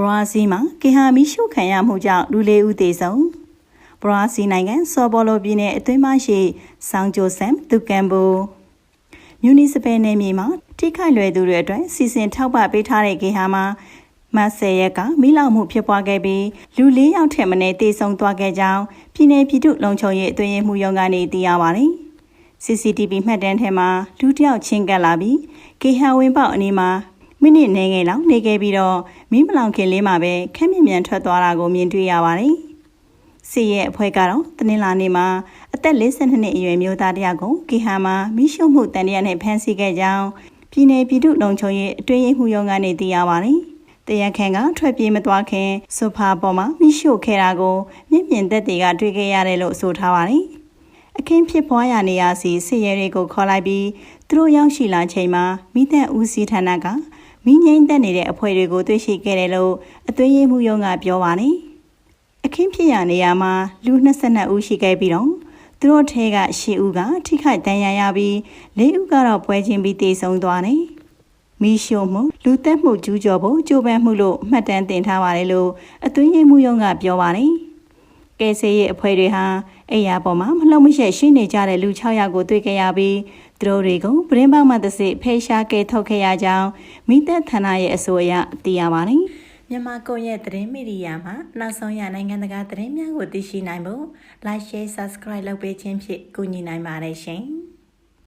ဘရာဇီးမှာကင်ဟာမီရှုခံရမှုကြောင့်လူလေးဦးသေဆုံးဘရာဇီးနိုင်ငံဆော်ဘောလိုပြည်နယ်အတွင်းမရှိဆောင်းဂျိုဆမ်ဒူကန်ဘူမြူနီစပယ်နယ်မြေမှာထိခိုက်လွယ်သူတွေအတွက်စီစဉ်ထောက်ပံ့ပေးထားတဲ့ကေဟာမှာမဆယ်ရက်ကမိလောက်မှုဖြစ်ပွားခဲ့ပြီးလူ၄ယောက်ထက်မနည်းတေဆုံးသွားခဲ့ကြောင်းပြည်내ပြည်သူ့လုံခြုံရေးအတွင်းမှုရုံးကနေသိရပါတယ်။ CCTV မှတ်တမ်းထဲမှာလူတစ်ယောက်ချင်းကပ်လာပြီးကေဟာဝင်းပေါက်အနီးမှာ မိနစ်နေငယ်လောက်နေခဲ့ပြီးတော့မင်းမလောင်ခင်လေးမှာပဲခက်မြင်မြန်ထွက်သွားတာကိုမြင်တွေ့ရပါတယ်။စီရဲ့အဖွဲ့ကတော့တနင်္လာနေ့မှာအသက်52နှစ်အရွယ်မျိုးသားတယောက်ကိုကေဟာမှာမိရှုမှုတန်တရာနဲ့ဖမ်းဆီးခဲ့ကြောင်းပြည်내ပြည်သူ့လုံခြုံရေးအတွင်းရေးမှူးရုံးကနေသိရပါတယ်။တရခန်ကထွက်ပြေးမသွားခင်ဆိုဖာပေါ်မှာမိရှုခဲ့တာကိုမြင့်မြင့်သက်တွေကတွေ့ခဲ့ရတယ်လို့ဆိုထားပါတယ်။အခင်းဖြစ်ပွားရာနေရာစီစစ်ရဲတွေကိုခေါ်လိုက်ပြီးသူတို့ရောက်ရှိလာချိန်မှာမိသက်ဦးစီးဌာနက မိငိမ့်တက်နေတဲ့အဖွဲ့တွေကိုတွေ့ရှိခဲ့တယ်လို့အသွေးရေးမှုရုံးကပြောပါတယ်။အခင်းဖြစ်ရာနေရာမှာလူ22ဦးရှိခဲ့ပြီးတော့သူတို့ထဲက10ဦးကထိခိုက်ဒဏ်ရာရပြီး4ဦးကတော့ပွဲချင်းပြီးတေဆုံးသွားတယ်။မီရှိုမှုလူသက်မှုကျူးကျော်ဖို့ကြိုးပမ်းမှုလို့မှတ်တမ်းတင်ထားပါတယ်လို့အသွေးရေးမှုရုံးကပြောပါတယ်။ကဲဆေးရဲ့အဖွဲ့တွေဟာ အိယာပေါ်မှာမလှုပ်မရှက်ရှိနေကြတဲ့လူ6ယောက်ကိုတွေ့ကြရပြီးသူတို့တွေကိုပရင်းပေါက်မှတစ်စစ်ဖေရှားကဲထုတ်ခဲ့ရကြောင်းမိသက်ဌာနရဲ့အဆိုအရသိရပါတယ်။မြန်မာကွန်ရက်သတင်းမီဒီယာမှာနောက်ဆုံးရနိုင်ငံတကာသတင်းများကိုသိရှိနိုင်ဖို့ like share subscribe လုပ်ပေးခြင်းဖြင့်ကူညီနိုင်ပါတယ်ရှင်။